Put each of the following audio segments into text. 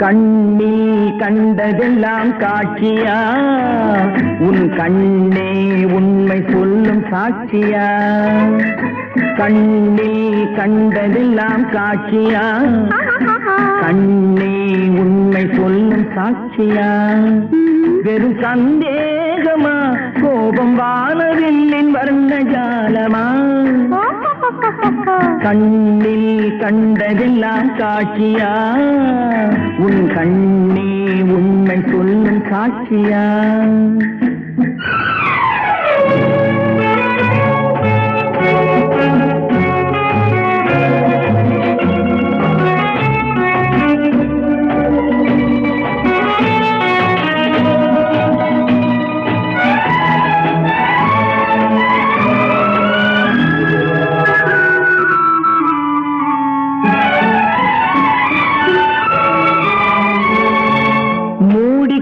கண்ணில் கண்டதெல்லாம் காட்சியா? உன் கண்ணே உண்மை சொல்லும் சாட்சியா? கண்ணில் கண்டதெல்லாம் காட்சியா? கண்ணே உண்மை சொல்லும் சாட்சியா? வெறும் சந்தேகமா? கோபம் வானவில்லின் வர்ண ஜாலமா? கண்ணில் கண்டதெல்லாம் காட்சியா உன் கண்ணே உண்மை சொல்லும் காட்சியா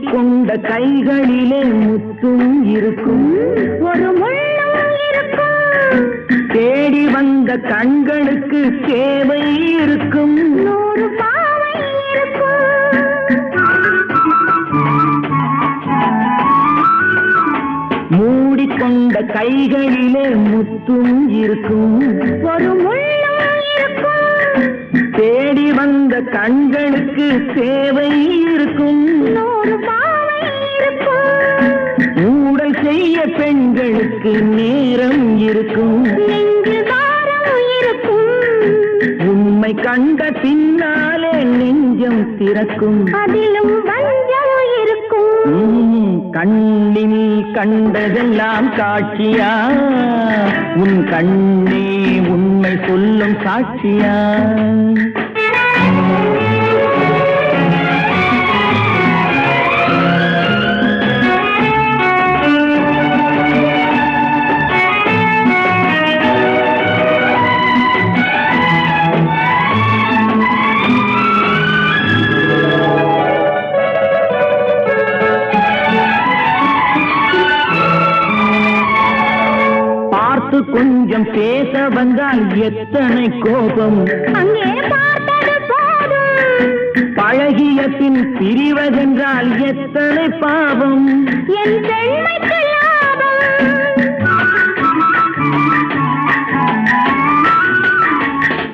மூடிக்கொண்ட கைகளிலே முத்தும் இருக்கும். ஒரு தேடி வந்த கண்களுக்கு சேவை இருக்கும். நூறு பாவை மூடிக்கொண்ட கைகளிலே முத்தும் இருக்கும். ஒரு இருக்கும் தேடி வந்த கண்களுக்கு சேவை இருக்கும். ஊடல் செய்ய பெண்களுக்கு நேரம் இருக்கும். உண்மை கண்ட பின்னாலே நெஞ்சம் திறக்கும். அதிலும் இருக்கும் கண்ணில் கண்டதெல்லாம் காட்சியா? உன் கண்ணே உண்மை சொல்லும் சாட்சியா? கொஞ்சம் பேச வந்தால் எத்தனை கோபம்? பழகிய பின் பிரிவதென்றால் எத்தனை பாவம்?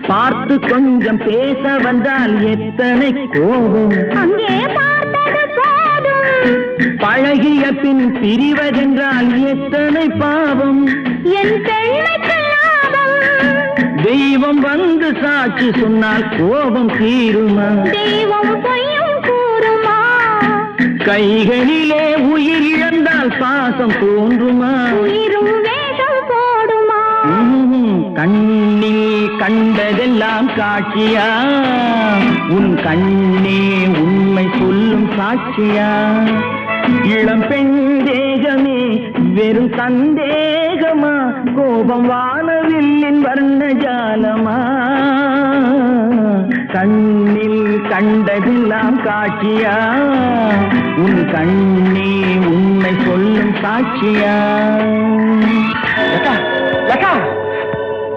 பார்த்து கொஞ்சம் பேச வந்தால் எத்தனை கோபம்? பழகிய பின் பிரிவதென்றால் எத்தனை பாவம்? என் தெய்வம் வந்து சாட்சி சொன்னால் கோபம் தீருமா? தெய்வம் பொய்யும் கூறுமா? கைகளிலே உயிர் இழந்தால் பாசம் தோன்றுமா? கண்ணில் கண்டதெல்லாம் காட்சியா உன் கண்ணே உண்மை சொல்லும் சாட்சியா? இளம் பெண் வெறும் சந்தேகமா? கோபம் வானவில்லின் வர்ண ஜாலமா கண்ணில் கண்டதெல்லாம் காட்சியா? உன் கண்ணே உன்னை சொல்லும் சாட்சியா?